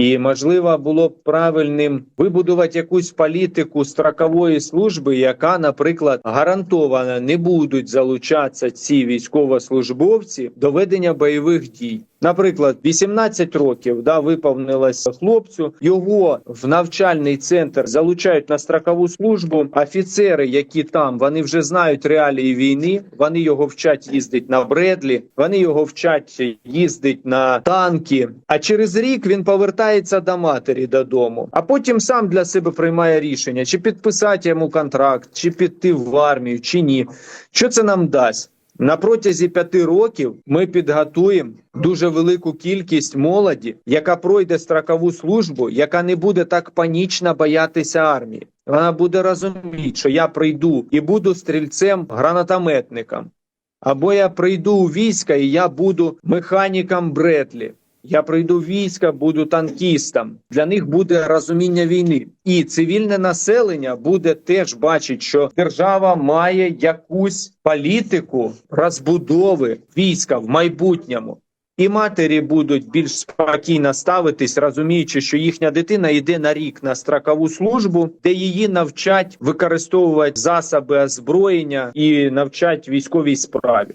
І можливо було б правильним вибудувати якусь політику строкової служби, яка, наприклад, гарантовано не будуть залучатися ці військовослужбовці до ведення бойових дій. Наприклад, 18 років да виповнилось хлопцю. Його в навчальний центр залучають на строкову службу. Офіцери, які там, вони вже знають реалії війни. Вони його вчать їздити на Бредлі, вони його вчать їздити на танки. А через рік він повертається до матері додому. А потім сам для себе приймає рішення, чи підписати йому контракт, чи піти в армію, чи ні. Що це нам дасть? На протязі п'яти років ми підготуємо дуже велику кількість молоді, яка пройде строкову службу, яка не буде так панічно боятися армії. Вона буде розуміти, що я прийду і буду стрільцем гранатометником. Або я прийду у війська і я буду механіком Бретлі. Я прийду в війська, буду танкістом. Для них буде розуміння війни, і цивільне населення буде теж бачити, що держава має якусь політику розбудови війська в майбутньому. І матері будуть більш спокійно ставитись, розуміючи, що їхня дитина йде на рік на строкову службу, де її навчать використовувати засоби озброєння і навчать військовій справі.